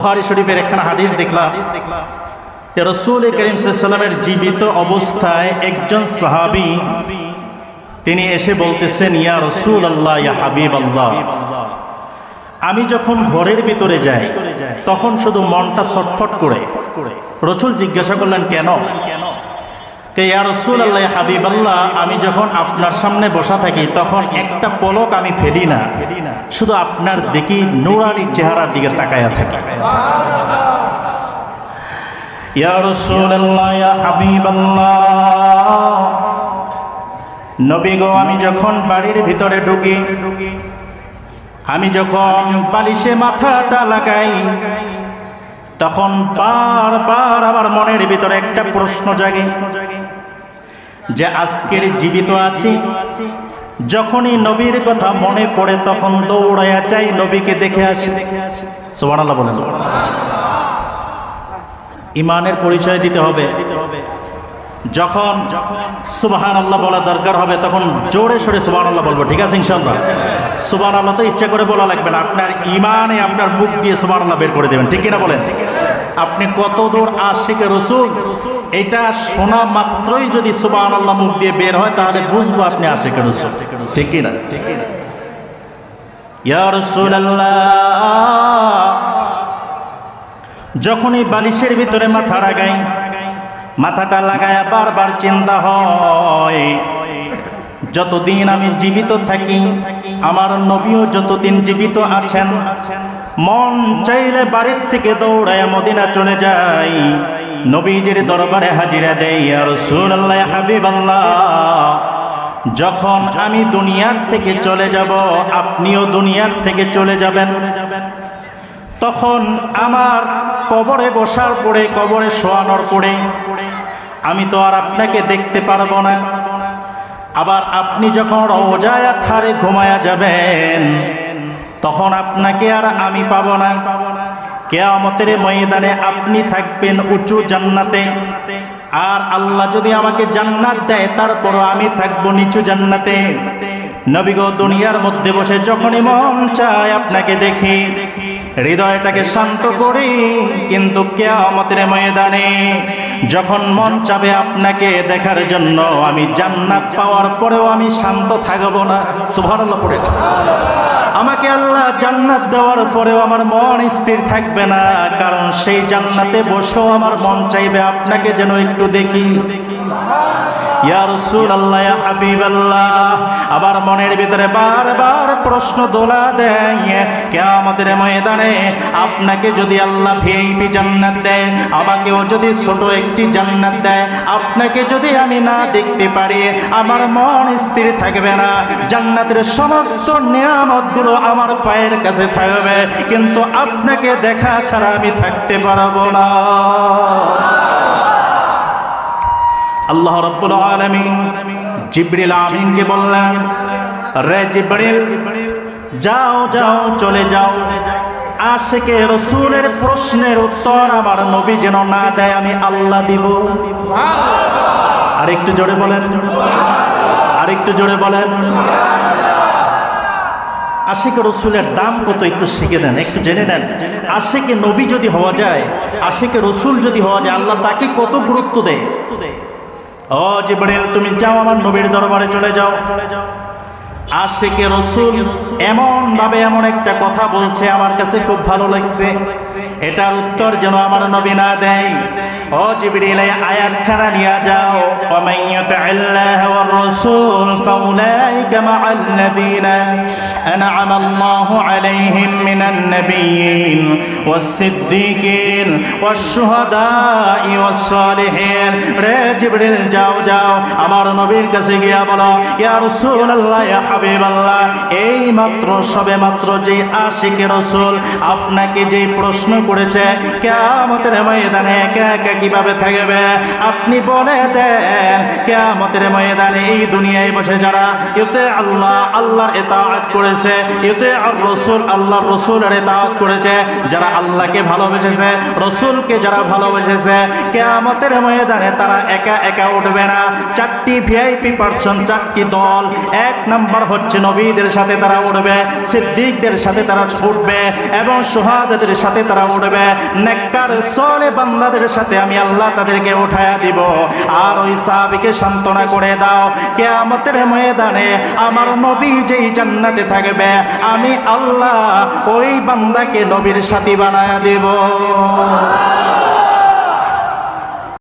বুখারী শরীফের একখানা হাদিস দেখলাম রসুল করিম সাল্লামের জীবিত অবস্থায় একজন সাহাবী, তিনি এসে বলতেছেন, ইয়া রসুল আল্লাহ ইয়া হাবিব আল্লাহ আমি যখন ঘরের ভিতরে যাই, তখন শুধু মনটা ছটফট করে। রসুল জিজ্ঞাসা করলেন, কেন? কে আমি যখন আপনার সামনে বসা থাকি, তখন একটা পলক আমি ফেলি না। শুধু আপনার দেখি নুরানি চেহারার দিকে তাকায়া থাকি। নবী গো, আমি যখন বাড়ির ভিতরে ঢুকি, আমি যখন বালিশে মাথাটা লাগাই, তখন বারবার আমার মনের ভিতরে একটা প্রশ্ন জাগে। যে আজকের জীবিত আছি, যখনই নবীর কথা মনে পড়ে তখন দৌড়াইয়া চাই নবীকে দেখে আসি। সুবহানাল্লাহ বলেন। ইমানের পরিচয় দিতে হবে। যখন সুবাহান আল্লাহ বলা দরকার হবে, তখন জোরে সোরে সুবাহান আল্লাহ বলব। ঠিক আছে ইনশাল্লাহ সুবাহান আল্লাহ তো ইচ্ছা করে বলা লাগবে না। আপনার ইমানে আপনার মুখ দিয়ে সুবাহান আল্লাহ বের করে দেবেন। ঠিক কিনা বলেন? আপনি কত দূর আশিকে রসুল? এটা শোনা মাত্রই যদি সুবাহান আল্লাহ মুখ দিয়ে বের হয়, তাহলে বুঝব আপনি আশিকে রসুল। ঠিক কিনা ঠিক কিনা ইয়া রাসূলুল্লাহ, যখনই বালিশের ভিতরে মাথা লাগাই, মাথাটা লাগায় বারবার চিন্তা হয়, যতদিন আমি জীবিত থাকি, আমার নবীও যতদিন জীবিত আছেন মন চাইলে বাড়ির থেকে দৌড়ায় মদিনা চলে যাই নবীজির দরবারে হাজিরা দেয় আর সুল্লাহ হাবিবাল্লাহ, যখন আমি দুনিয়ার থেকে চলে যাব, আপনিও দুনিয়ার থেকে চলে যাবেন। তখন আমার কবরে বসার পরে, কবরে শোয়ানোর পরে, আমি তো আর আপনাকে দেখতে পারব না। আবার আপনি যখন রোজায়া থারে ঘুমায়া যাবেন তখন আপনাকে আর আমি পাব না। কেয়ামতের ময়দানে আপনি থাকবেন উঁচু জান্নাতে। আর আল্লাহ যদি আমাকে জান্নাত দেয়, তারপর আমি থাকব নিচু জান্নাতে। নবীগ দুনিয়ার মধ্যে বসে যখনই মন চায় আপনাকে দেখি, হৃদয়টাকে শান্ত করি। কিন্তু কেয়ামতের ময়দানে যখন মন চাবে আপনাকে দেখার জন্য, আমি জান্নাত পাওয়ার পরেও আমি শান্ত থাকব না। সুবহানাল্লাহ, পড়ে আমাকে আল্লাহ জান্নাত দেওয়ার পরেও আমার মন স্থির থাকবে না, কারণ সেই জান্নাতে বসেও আমার মন চাইবে আপনাকে যেন একটু দেখি। আবার মনের ভিতরে বারবার প্রশ্ন দোলা দেয় কিয়ামতের ময়দানে আপনাকে যদি আল্লাহ ভিআইপি জান্নাত দেয়, আমাকেও যদি ছোট একটি জান্নাত দেয়। আপনাকে যদি আমি না দেখতে পারি, আমার মন স্থির থাকবে না। জান্নাতের সমস্ত নিয়ামতগুলো আমার পায়ের কাছে থাকবে। কিন্তু আপনাকে দেখা ছাড়া আমি থাকতে পারব না। আল্লাহ রব্বুল আলামিন জিবরিল আমিনকে বললেন, রে জিবরিল, যাও চলে যাও চলে যাও। আশেকে রসুলের প্রশ্নের উত্তর আমার নবী যেন না দেয়, আমি আল্লাহ দিব। আরেকটু জোরে বলেন। আরেকটু জোরে বলেন। আশেকে রসুলের দাম কত একটু শিখে দেন, একটু জেনে নেন। আশেকে নবী যদি হওয়া যায়, আশেকে রসুল যদি হওয়া যায়, আল্লাহ তাকে কত গুরুত্ব দেয়? ও জিবরিল, তুমি যাও আমার নবীর দরবারে চলে যাও। চলে যাও আশেকে রসুল এমন ভাবে এমন একটা কথা বলছে, আমার কাছে খুব ভালো লাগছে। এটার উত্তর যেন আমার নবী না দেয়। ও জিবরিল আয়াত খানা নিয়ে যাও। ওমাইয়াত আল্লাহ ওয়ার রাসূল, ফাউলাইকা মা লাযিনা আনআম আল্লাহু আলাইহিম মিনান নাবিয়িন ওয়াস সিদ্দিকিন ওয়াশ শুহাদা ওয়াস সালিহিন রে জিবরিল, যাও যাও। আমার নবীর কাছে গিয়া বলো, ইয়া রাসূলুল্লাহ, ইয়া হাবিবাল্লাহ, এই মাত্র, সবে মাত্র যে আশিকে রসুল আপনাকে যে প্রশ্ন করেছে, কিয়ামতের ময়দানে একা একা কীভাবে থাকবে? আপনি বলে দেন, কেয়ামতের ময়দানে এই দুনিয়ায় বসে যারা ইতে আল্লাহ, আল্লাহর এতাআত করেছে ইতে আর রসুল, আল্লাহর রসুলের এতাআত করেছে, যারা আল্লাহকে ভালোবেসেছে, রসুলকে যারা ভালোবেসেছে, কেয়ামতের ময়দানে তারা একা একা একা উঠবে না। চারটি ভিআইপি পার্সন, চারটি দল। এক নাম্বার হচ্ছে নবীদের সাথে তারা উঠবে, সিদ্দিকদের সাথে তারা ছুটবে এবং সোহাদের সাথে তারা উঠবে। নেককার, সলে বান্দাদের সাথে আমি আল্লাহ তাদেরকে উঠায়া দিব। আর ওই সাহাবিকে সান্ত্বনা করে দাও, কেয়ামতের ময়দানে আমার নবী যেই জান্নাতে থাকবে, আমি আল্লাহ ওই বান্দাকে নবীর সাথী বানায়া দেব।